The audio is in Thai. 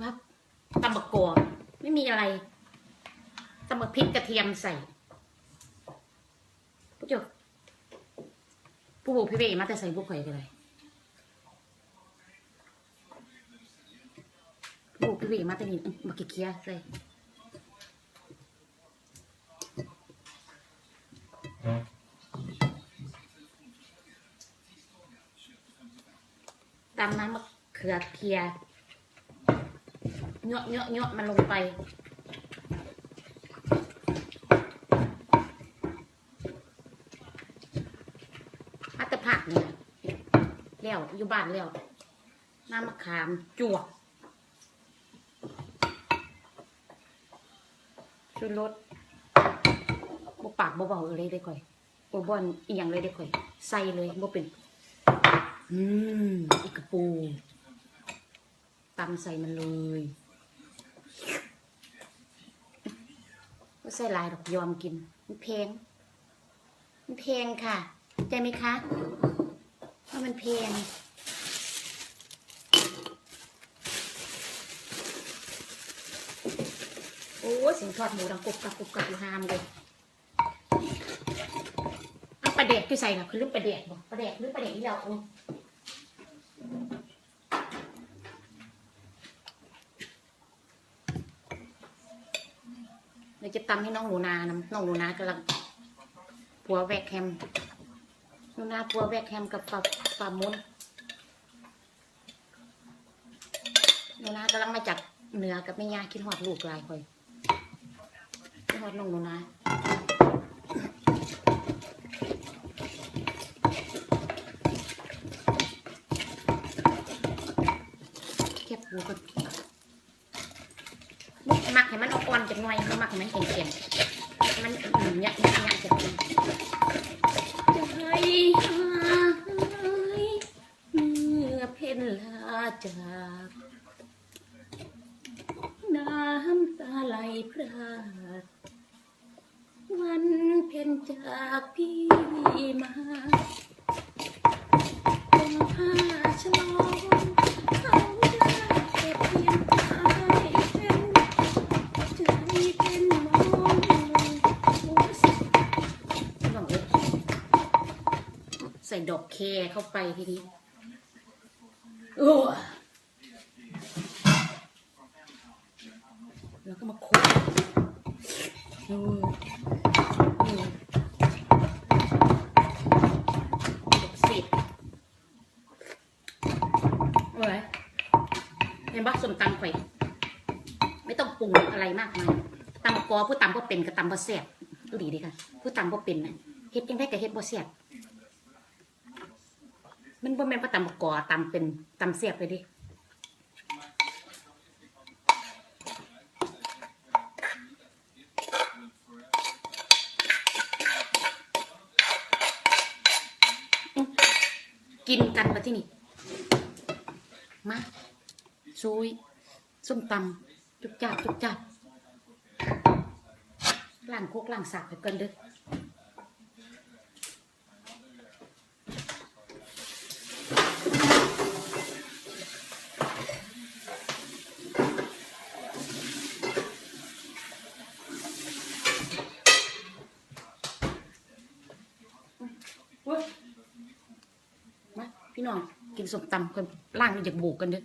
ว่าตำบักกอไม่มีอะไรตำบักพริกกระเทียมใส่ผู้เจ้าผู้บุกพี่เบมาแต่ใส่บุกข่อยกันเลยผู้บุกพี่เบมาแต่นี่อื้อมาเคี้ยๆใส่ตำน้ำมะเขือเทีย เนาะเนาะเนาะมันลงไปอัตผักเนี่ยแล้วอยู่บ้านแล้วน้ำมะขามจวกชูรสบ่ปากบ่เบาเลยได้ก่อยบ่บ่อนอีหยังเลยได้ก่อย ใส่เลยบ่เป็น อืมอีกกระปูตำใส่มันเลย ไม่ใส่ลายดอกยอมกิน มันแพงมันแพงค่ะใจไหมคะว่ามันแพงโอ้สิงทอดหมูดังกรุบกับกรุบกับอยู่หามเลยเอาปลาแดกที่ใส่น่ะคือเรื่องปลาแดกบอกปลาแดกหรือปลาแดกที่เราเอา ดี๋ยวจะตำให้น้องหนูนานะน้องหนูนากำลังผัวแวกแฮมหนูนาผัวแวกแฮมกับปลาปลามุนหนูนากำลังมาจากเหนือกับแม่ยาคิดหอดลูกลายคอยคิดหอดน้องหนูนาเก็บหูกัน มุกมักให้มันอ่อนๆจังหน่อยบ่มักให้มันแข็งๆมันอืมเนี่ยเนี่ยเนี่ยจะเป็นจะให้ยเมื่อเพนลาจากน้ำตาไหลพรากวันเพ่นจากพี่มา ส่ดอกแครเข้าไปทีนี้โอ้แล้วก็มาคลุกอืมอืมดอกสิบเอาไว้เห็นบ้าสมตังไข่ไม่ต้องปรุงอะไรมากมายตำบักอผู้ตำก็เป็นกับตำบ่แซ่บดูดีดีค่ะ ผู้ตำบ่เป็นนะเฮ็ดยังได้กับเฮ็ดบ่แซ่บ มันบ่แม่นว่าตำบักกอตำเป็นตำแซ่บเลยดิกินกันมาที่นี่ มาซุยส้มตำจุกจับจุกจับล้างโคกล้างสากไปกันเด้อ มาพี่น้องกินส้มตำคนล่างนี่อยากโบกกันเด้อ